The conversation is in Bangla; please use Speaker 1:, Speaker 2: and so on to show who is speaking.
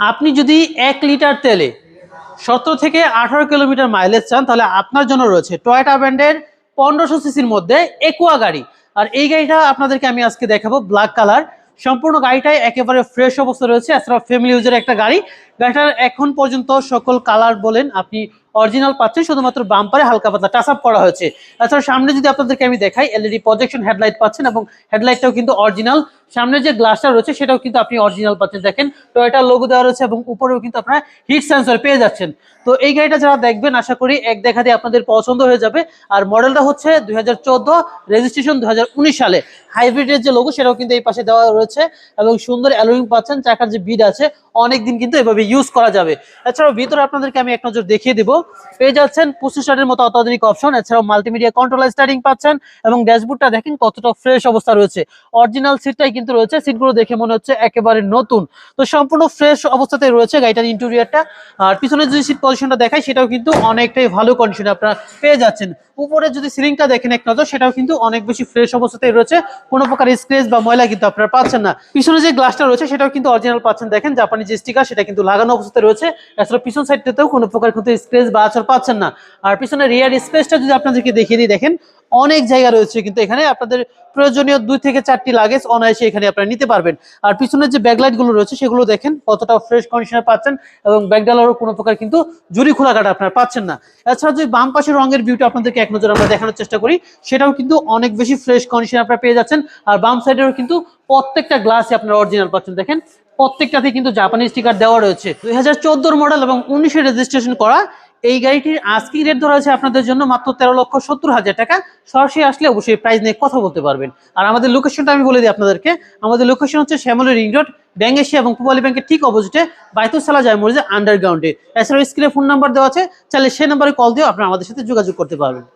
Speaker 1: আপনি যদি এক লিটার তেলে সতেরো থেকে আঠারো কিলোমিটার মাইলেজ চান, তাহলে আপনার জন্য রয়েছে টয়টা ব্র্যান্ডের পনেরোশো সিসির মধ্যে একুয়া গাড়ি। আর এই গাড়িটা আপনাদেরকে আমি আজকে দেখাবো ব্ল্যাক কালার সম্পূর্ণ গাড়িটাই একেবারে ফ্রেশ অবস্থা রয়েছে। এছাড়া ফ্যামিলি ইউজের একটা গাড়ি। গাড়িটার এখন পর্যন্ত সকল কালার বলেন আপনি অরিজিনাল পাচ্ছেন, শুধুমাত্র বাম্পারে হালকা পাতলা টাচ আপ করা হয়েছে। তাছাড়া সামনে যদি আপনাদেরকে আমি দেখাই এলইডি প্রজেকশন হেডলাইট পাচ্ছেন এবং হেডলাইটটাও কিন্তু অরিজিনাল সামনে যে গ্লাসটা রয়েছে, সেটাও কিন্তু আপনি অরিজিনাল পাচ্ছেন। দেখেন, তো এটা লোগো দেওয়া রয়েছে এবং উপরেও কিন্তু আপনারা হিট সেন্সর পেয়ে যাচ্ছেন। তো এই গাড়িটা যারা দেখবেন, আশা করি এক দেখা দিয়ে আপনাদের পছন্দ হয়ে যাবে। আর মডেলটা হচ্ছে দুই হাজার চোদ্দ রেজিস্ট্রেশন দুই হাজার উনিশ সালে। হাইব্রিডের যে লোগো সেটাও কিন্তু এই পাশে দেওয়া রয়েছে এবং সুন্দর অ্যালোয়িং পাচ্ছেন। চাকার যে বিড আছে অনেক দিন কিন্তু এভাবে ইউজ করা যাবে। এছাড়াও ভিতরে আপনাদেরকে আমি এক নজর দেখিয়ে দিব। পেয়ে যাচ্ছেন স্টারের মতো অত্যাধুনিক অপশন এছাড়াও মাল্টিমিডিয়া কন্ট্রোল স্টারিং পাচ্ছেন এবং ড্যাশবোর্ডটা দেখেন কতটা ফ্রেশ অবস্থা রয়েছে। অরিজিনাল সিটটাই কিন্তু রয়েছে। সিটগুলো দেখে মনে হচ্ছে একেবারে নতুন। তো সম্পূর্ণ ফ্রেশ অবস্থাতে রয়েছে গাড়িটার ইন্টেরিয়ারটা আর পিছনে যদি সিট পজিশনটা দেখাই, সেটাও কিন্তু অনেকটাই ভালো কন্ডিশনে আপনারা পেয়ে যাচ্ছেন। উপরে যদি সিলিংটা দেখেন এক নজর, সেটাও কিন্তু অনেক বেশি ফ্রেশ অবস্থাতেই রয়েছে। কোনো প্রকার স্ক্রেচ বা ময়লা কিন্তু আপনারা পাচ্ছেন না। পিছনে যে গ্লাসটা রয়েছে, সেটাও কিন্তু অরিজিনাল পাচ্ছেন। দেখেন জাপানি যে স্টিকার সেটা কিন্তু লাগানো অবস্থায় রয়েছে। এছাড়া পিছন সাইডটাতেও কোনো প্রকার কিন্তু স্ক্রেচ বা আচর পাচ্ছেন না। আর পিছনে রিয়ার স্পেসটা যদি আপনাদেরকে দেখিয়ে দিই, দেখেন, অনেক জায়গা রয়েছে কিন্তু এখানে আপনাদের প্রয়োজনীয় দুই থেকে চারটি লাগেজ অনায়াসে এখানে আপনারা নিতে পারবেন। আর পিছনের যে ব্যাকলাইটগুলো রয়েছে, সেগুলো দেখেন, কতটা ফ্রেশ কন্ডিশনে পাচ্ছেন এবং ব্যাকডালারও কোনো প্রকার কিন্তু জুরি খোলা কাটা আপনারা পাচ্ছেন না। এছাড়া যদি বাম পাশের রঙের ভিউটা আপনাদেরকে এক নজর আমরা দেখানোর চেষ্টা করি, সেটাও কিন্তু অনেক বেশি ফ্রেশ কন্ডিশনে আপনারা পেয়ে যাচ্ছেন। আর বাম সাইডেরও কিন্তু প্রত্যেকটা গ্লাসে আপনারা অরিজিনাল পাচ্ছেন। দেখেন প্রত্যেকটাতে কিন্তু জাপানি স্টিকার দেওয়া রয়েছে। দুই হাজার চোদ্দ মডেল এবং উনিশে রেজিস্ট্রেশন করা এই গাড়িটির আজকেই রেট ধরা আছে আপনাদের জন্য মাত্র তেরো লক্ষ সত্তর হাজার টাকা। সরাসরি আসলে অবশ্যই প্রাইস নিয়ে কথা বলতে পারবেন। আর আমাদের লোকেশনটা আমি বলে দিই আপনাদেরকে। আমাদের লোকেশন হচ্ছে Shyamoli ring road bank Asia এবং পূবালী ব্যাংকের ঠিক অপোজিটে বাইতুল সালা যায় মরিজে আন্ডারগ্রাউন্ডে এছাড়াও স্ক্রিনে ফোন নাম্বার দেওয়া আছে। চাইলে সেই নাম্বারে কল দিয়েও আপনারা আমাদের সাথে যোগাযোগ করতে পারবেন।